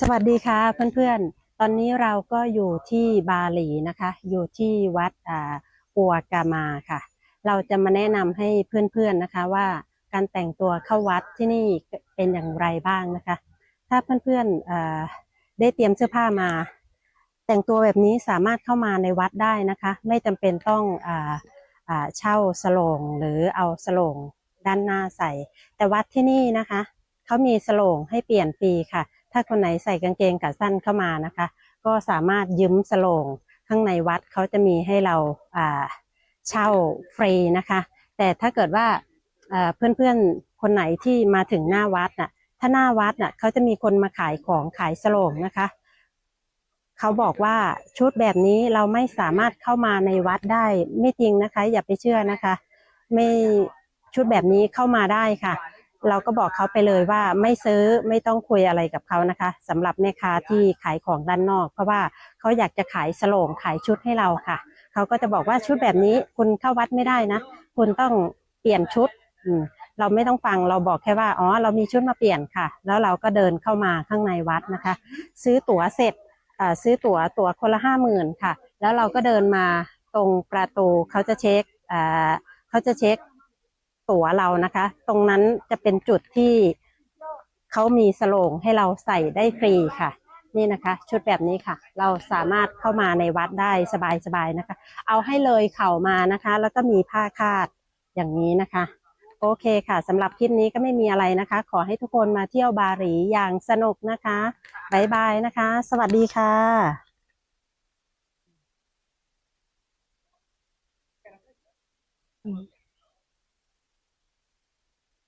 สวัสดีค่ะเพื่อนๆ ตอนนี้เราก็อยู่ที่บาหลีนะคะ อยู่ที่วัดอ่าปัวกามาค่ะ เราจะมาแนะนำให้เพื่อนๆนะคะว่าการแต่งตัวเข้าวัดที่นี่เป็นอย่างไรบ้างนะคะ ถ้าเพื่อนๆได้เตรียมเสื้อผ้ามา แต่งตัวแบบนี้สามารถเข้ามาในวัดได้นะคะ ไม่จำเป็นต้องอเช่าสโลงหรือเอาสโลงด้านหน้าใส่ แต่วัดที่นี่นะคะเขามีสโลงให้เปลี่ยนฟรีค่ะ ถ้าคนไหนใส่กางเกงขาสั้นเข้ามานะคะ ก็สามารถยืมสโลงข้างในวัดเขาจะมีให้เราเช่าฟรีนะคะ แต่ถ้าเกิดว่าเพื่อนๆคนไหนที่มาถึงหน้าวัดน่ะถ้าหน้าวัดน่ะเขาจะมีคนมาขายของขายสโลงนะคะเขาบอกว่าชุดแบบนี้เราไม่สามารถเข้ามาในวัดได้ไม่จริงนะคะ อย่าไปเชื่อนะคะ ไม่ชุดแบบนี้เข้ามาได้ค่ะ เราก็บอกเขาไปเลยว่าไม่ซื้อไม่ต้องคุยอะไรกับเขานะคะสำหรับแม่ค้าที่ขายของด้านนอก เพราะว่าเขาอยากจะขายสโลงขายชุดให้เราค่ะ เขาก็จะบอกว่าชุดแบบนี้คุณเข้าวัดไม่ได้นะ คุณต้องเปลี่ยนชุดอืมเราไม่ต้องฟังเราบอกแค่ว่าอ๋อเรามีชุดมาเปลี่ยนค่ะ แล้วเราก็เดินเข้ามาข้างในวัดนะคะ ซื้อตั๋วเสร็จอ่าซื้อตั๋วตั๋วคนละห้าหมื่นค่ะ แล้วเราก็เดินมาตรงประตูเขาจะเช็คอ่าเขาจะเช็ค ตั๋วเรานะคะ ตรงนั้นจะเป็นจุดที่เขามีสโลงให้เราใส่ได้ฟรีค่ะ นี่นะคะ ชุดแบบนี้ค่ะ เราสามารถเข้ามาในวัดได้สบายๆนะคะ เอาให้เลยเข่ามานะคะ แล้วก็มีผ้าคาดอย่างนี้นะคะ โอเคค่ะสำหรับคลิปนี้ก็ไม่มีอะไรนะคะ ขอให้ทุกคนมาเที่ยวบาหลีอย่างสนุกนะคะบ๊ายบายนะคะ สวัสดีค่ะอืม